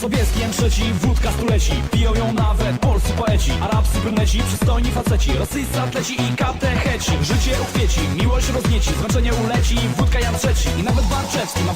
Jan trzeci, wódka stuleci. Piją ją nawet polscy poeci. Arabscy bruneci, przystojni faceci. Rosyjscy atleci i katecheci. Życie uchwieci, miłość roznieci Zmęczenie uleci, wódka Jan trzeci I nawet Barczewski ma